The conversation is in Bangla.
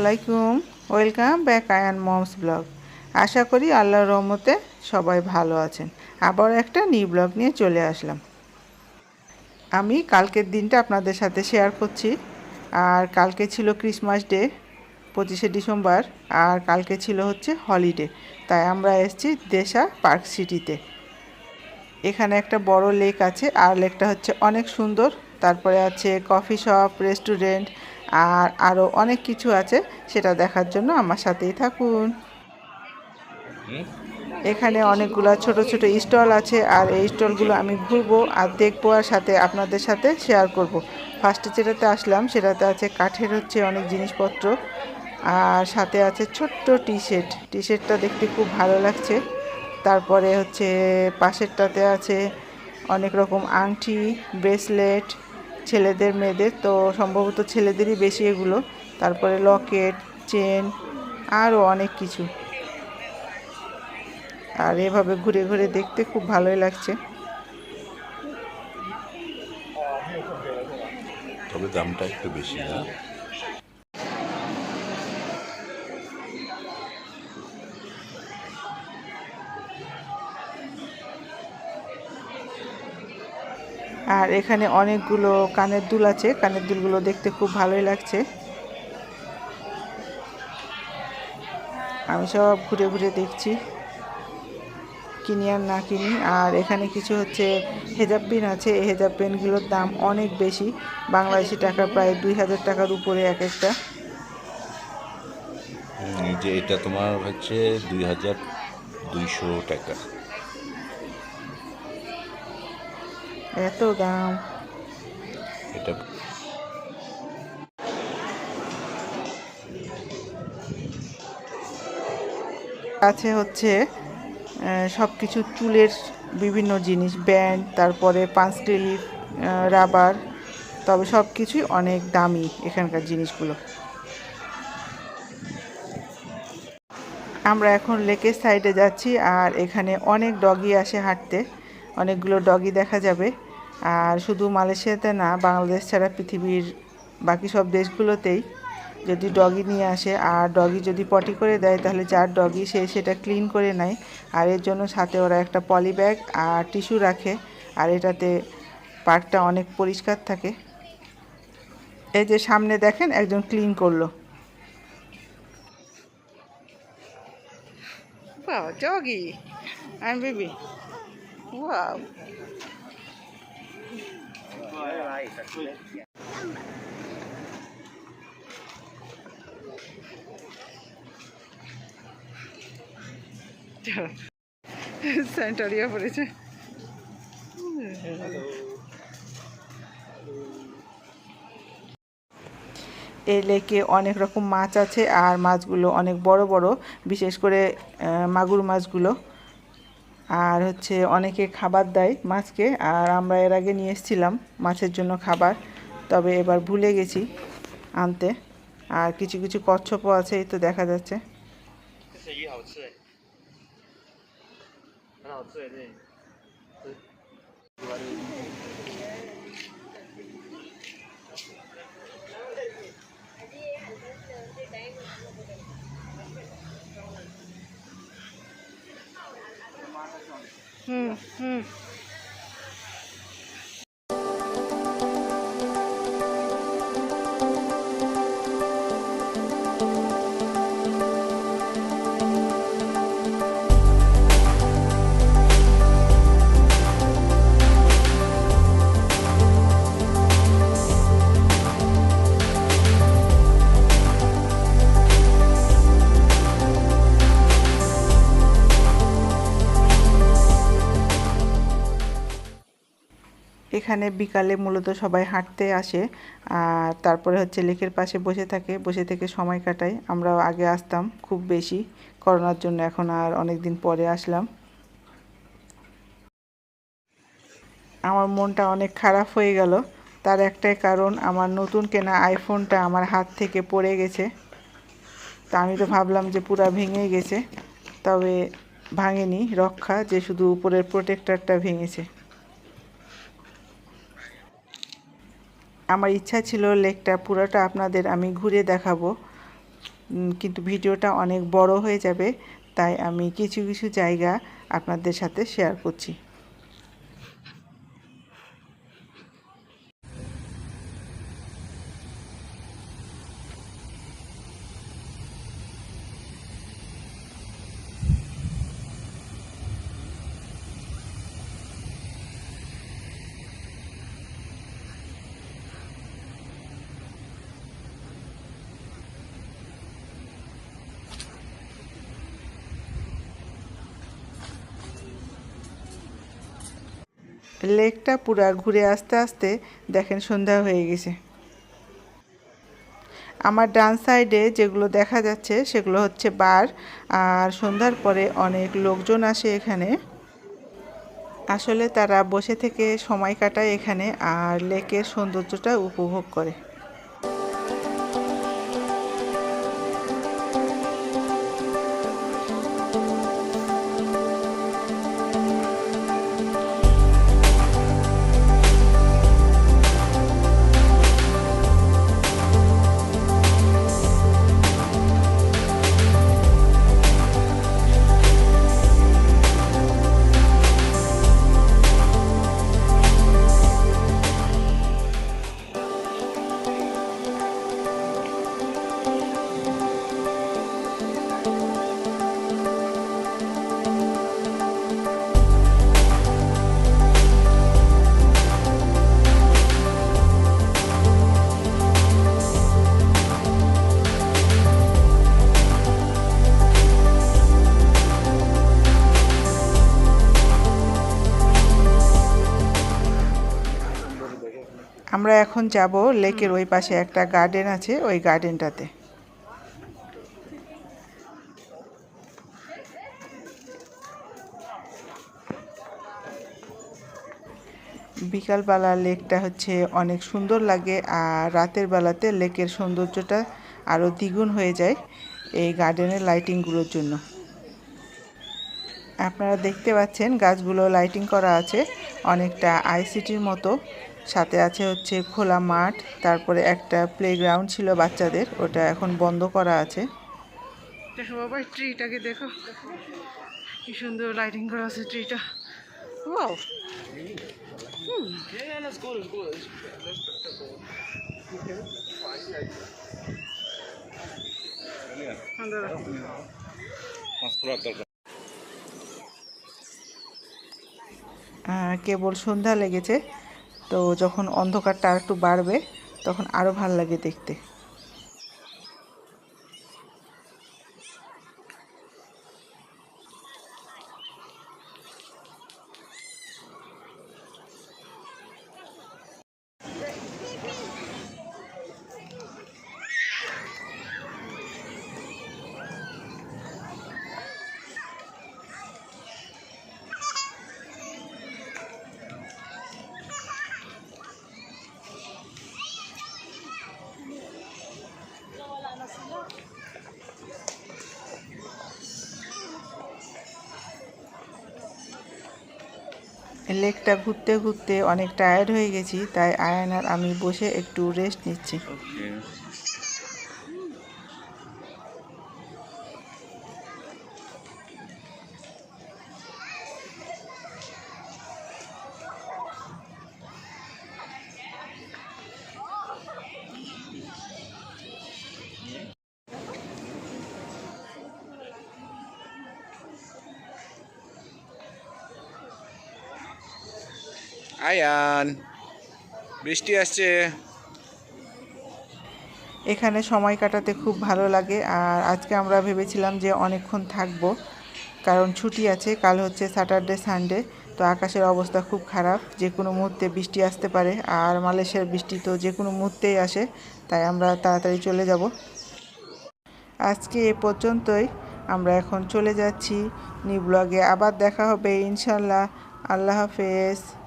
আলাইকুম। Welcome back Ayan mom's blog. আশা করি আল্লাহর রহমতে সবাই ভালো আছেন। আবার একটা নিউ ব্লগ নিয়ে চলে আসলাম। আমি কালকের দিনটা আপনাদের সাথে শেয়ার করছি। আর কালকে ছিল ক্রিসমাস ডে, পঁচিশে ডিসেম্বর, আর কালকে ছিল হচ্ছে হলিডে। তাই আমরা এসেছি দেশা পার্ক সিটিতে। এখানে একটা বড় লেক আছে। আর লেকটা হচ্ছে অনেক সুন্দর। তারপরে আছে কফি শপ, রেস্টুরেন্ট আর আরও অনেক কিছু আছে সেটা দেখার জন্য আমার সাথেই থাকুন। এখানে অনেকগুলো ছোট ছোট স্টল আছে আর এই স্টলগুলো আমি ঘুরবো আর দেখব আর সাথে আপনাদের সাথে শেয়ার করব। ফার্স্টে যেটাতে আসলাম সেটাতে আছে কাঠের হচ্ছে অনেক জিনিসপত্র আর সাথে আছে ছোট্ট টি শার্ট টি শার্টটা দেখতে খুব ভালো লাগছে। তারপরে হচ্ছে পাশেরটাতে আছে অনেক রকম আংটি ব্রেসলেট ছেলেদের, মেয়েদের, তো সম্ভবত ছেলেদেরই বেশি এগুলো। তারপরে লকেট, চেন, আরও অনেক কিছু। আর এভাবে ঘুরে ঘুরে দেখতে খুব ভালোই লাগছে। তবে দামটা একটু বেশি না? আর এখানে অনেকগুলো কানের দুল আছে। কানের দুলগুলো দেখতে খুব ভালোই লাগছে। আমি সব ঘুরে ঘুরে দেখছি, কিনি আর না কিনি। আর এখানে কিছু হচ্ছে হেজাব পেন আছে। এই হেজাব পেনগুলোর দাম অনেক বেশি। বাংলাদেশি টাকা প্রায় দুই হাজার টাকার উপরে এক একটা। যে এটা তোমার হচ্ছে দুই হাজার দুইশো টাকা। এত দাম। এটা আছে হচ্ছে সব কিছু চুলের বিভিন্ন জিনিস ব্যান্ড তারপরে পাঁচ ক্লিপ রাবার তবে সব কিছুই অনেক দামি এখানকার জিনিসগুলো। আমরা এখন লেকের সাইডে যাচ্ছি আর এখানে অনেক ডগি আসে হাঁটতে। অনেকগুলো ডগি দেখা যাবে। আর শুধু মালয়েশিয়াতে না বাংলাদেশ ছাড়া পৃথিবীর বাকি সব দেশগুলোতেই যদি ডগি নিয়ে আসে আর ডগি যদি পটি করে দেয় তাহলে যার ডগি সে সেটা ক্লিন করে নেয়। আর এর জন্য সাথে ওরা একটা পলি ব্যাগ আর টিস্যু রাখে আর এটাতে পার্কটা অনেক পরিষ্কার থাকে। এই যে সামনে দেখেন একজন ক্লিন করল। Wow, doggy. I'm Wow. স্যানিটারিয়া পড়েছে এই লেকে অনেক রকম মাছ আছে, আর মাছগুলো অনেক বড় বড়, বিশেষ করে মাগুর মাছগুলো আর হচ্ছে অনেকে খাবার দেয় মাছকে, আর আমরা এর আগে নিয়ে এসেছিলাম মাছের জন্য খাবার, তবে এবার ভুলে গেছি আনতে। আর কিছু কিছু কচ্ছপও আছে, এই তো দেখা যাচ্ছে। 嗯嗯。এখানে বিকালে মূলত সবাই হাঁটতে আসে, আর তারপরে হচ্ছে লেকের পাশে বসে থাকে, বসে থেকে সময় কাটায় আমরাও আগে আসতাম খুব বেশি, করোনার জন্য এখন আর অনেক দিন পরে আসলাম। আমার মনটা অনেক খারাপ হয়ে গেল। তার একটাই কারণ, আমার নতুন কেনা আইফোনটা আমার হাত থেকে পড়ে গেছে। তা আমি তো ভাবলাম যে পুরা ভেঙে গেছে, তবে ভাঙেনি, রক্ষা যে শুধু উপরের প্রোটেক্টরটা ভেঙেছে। আমার ইচ্ছা ছিল লেকটা পুরোটা আপনাদের আমি ঘুরে দেখাবো। কিন্তু ভিডিওটা অনেক বড় হয়ে যাবে, তাই আমি কিছু কিছু জায়গা আপনাদের সাথে শেয়ার করছি। লেকটা পুরা ঘুরে আসতে আসতে দেখেন সন্ধ্যা হয়ে গেছে। আমার ডান সাইডে যেগুলো দেখা যাচ্ছে সেগুলো হচ্ছে বার, আর সন্ধ্যার পরে অনেক লোকজন আসে এখানে। আসলে তারা বসে থেকে সময় কাটায় এখানে, আর লেকের সৌন্দর্যটা উপভোগ করে। আমরা এখন যাব লেকের ওই পাশে একটা গার্ডেন আছে ওই গার্ডেনটাতে। বিকালবেলা লেকটা হচ্ছে অনেক সুন্দর লাগে আর রাতের বেলাতে লেকের সৌন্দর্যটা আরও দ্বিগুণ হয়ে যায় এই গার্ডেনের লাইটিংগুলোর জন্য। আপনারা দেখতে পাচ্ছেন গাছগুলো লাইটিং করা আছে অনেকটা আইসিটির মতো। সাথে আছে হচ্ছে খোলা মাঠ তারপরে একটা প্লেগ্রাউন্ড ছিল বাচ্চাদের ওটা এখন বন্ধ করা আছে। বাবা ট্রিটাকে দেখো। কি সুন্দর লাইটিং করা আছে ট্রিটা। ওয়াও কেবল সন্ধ্যা লেগেছে। তো যখন অন্ধকারটা আর একটু বাড়বে তখন আরও ভালো লাগে দেখতে। লেকটা ঘুরতে ঘুরতে অনেক টায়ার্ড হয়ে গেছি তাই আয়নার আমি বসে একটু রেস্ট নিচ্ছি। আয়ান বৃষ্টি আসছে। এখানে সময় কাটাতে খুব ভালো লাগে। আর আজকে আমরা ভেবেছিলাম যে অনেকক্ষণ থাকব, কারণ ছুটি আছে। কাল হচ্ছে স্যাটারডে সানডে তো আকাশের অবস্থা খুব খারাপ। যে কোনো মুহূর্তে বৃষ্টি আসতে পারে। আর মালয়েশিয়ার বৃষ্টি তো যে কোনো মুহূর্তেই আসে, তাই আমরা তাড়াতাড়ি চলে যাব। আজকে এ পর্যন্তই। আমরা এখন চলে যাচ্ছি। নিউ ব্লগে আবার দেখা হবে। ইনশাল্লাহ। আল্লাহ হাফেজ।